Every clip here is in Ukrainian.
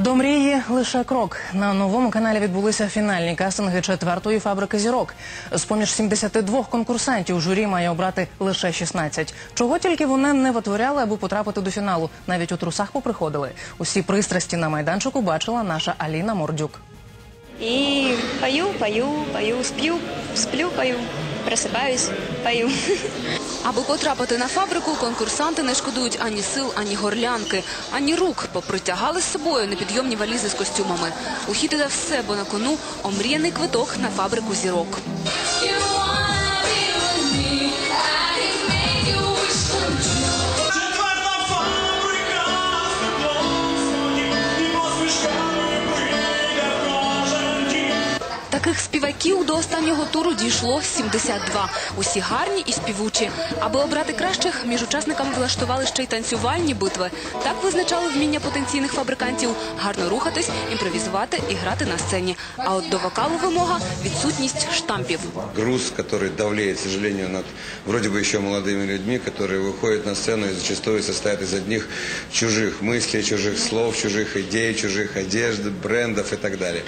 До мрії лише крок. На новому каналі відбулися фінальні кастинги четвертої фабрики зірок. З поміж 72 конкурсантів журі має обрати лише 16. Чого тільки вони не витворяли, аби потрапити до фіналу. Навіть у трусах поприходили. Усі пристрасті на майданчику бачила наша Аліна Мордюк. И пою, пою, пою, сплю, сплю, пою, просыпаюсь, пою. Аби потрапити на фабрику, конкурсанти не шкодують ані сил, ані горлянки, ані рук. Попритягали з собою непідйомні валізи з костюмами. У хід іде все, бо на кону омріяний квиток на фабрику зірок. Таких співаків до останнього туру дійшло 72. Усі гарні і співучі. Аби обрати кращих, між учасниками влаштували ще й танцювальні битви. Так визначали вміння потенційних фабрикантів гарно рухатись, імпровізувати і грати на сцені. А от до вокалу вимога відсутність штампів. груз, который давлеет, к сожалению, над вроде бы еще молодыми людьми, которые выходят на сцену и зачастую состоят из одних чужих мыслей, чужих слов, чужих идей, чужих одежд, брендов и так далее.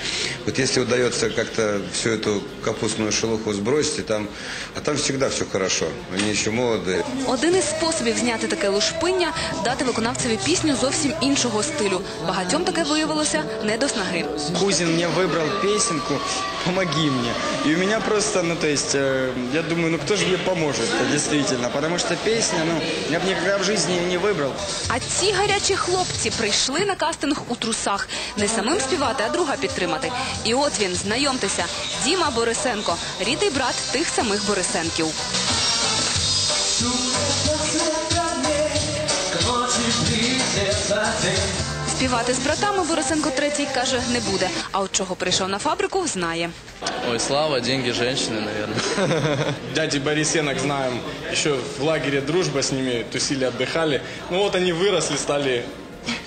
Вот если удается как-то всю эту капустную шелуху сбросить, и там, а там всегда все хорошо. Они еще молодые. Один із способів зняти таке лушпиння – дати виконавцеві пісню зовсім іншого стилю. Багатьом таке виявилося не до снаги. Кузин мне выбрал песенку «Помоги мне». И у меня просто, ну то есть, э, я думаю, ну кто же мне поможет действительно, потому что песня, ну, я бы никогда в жизни ее не выбрал. А ці гарячі хлопці прийшли на кастинг у трусах. Не самим співати, а друга підтримати. І от він, знайомтеся, Діма Борисенко, рідний брат тих самих Борисенків. Співати з братами Борисенко третій каже не буде. А от чого прийшов на фабрику, знає. Ой, слава, деньги, женщины, наверное. дяди Борисенок знаем, еще в лагере дружба с ними тусили, отдыхали. Ну вот они выросли, стали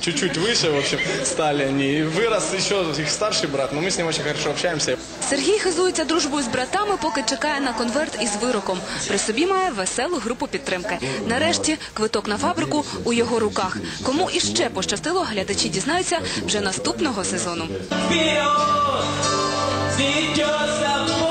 чуть-чуть выше, в общем, стали они. И вырос еще их старший брат, но мы с ним очень хорошо общаемся. Сергій хизується дружбою з братами, поки чекає на конверт із вироком. При собі має веселу групу підтримки. Нарешті квиток на фабрику у його руках. Кому іще пощастило, глядачі дізнаються вже наступного сезону. Вперед! Цветет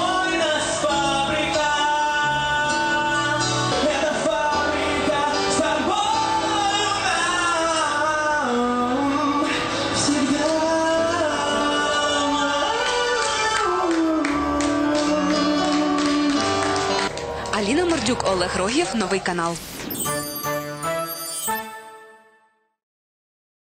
Сердюк Олег Рогів, новий канал.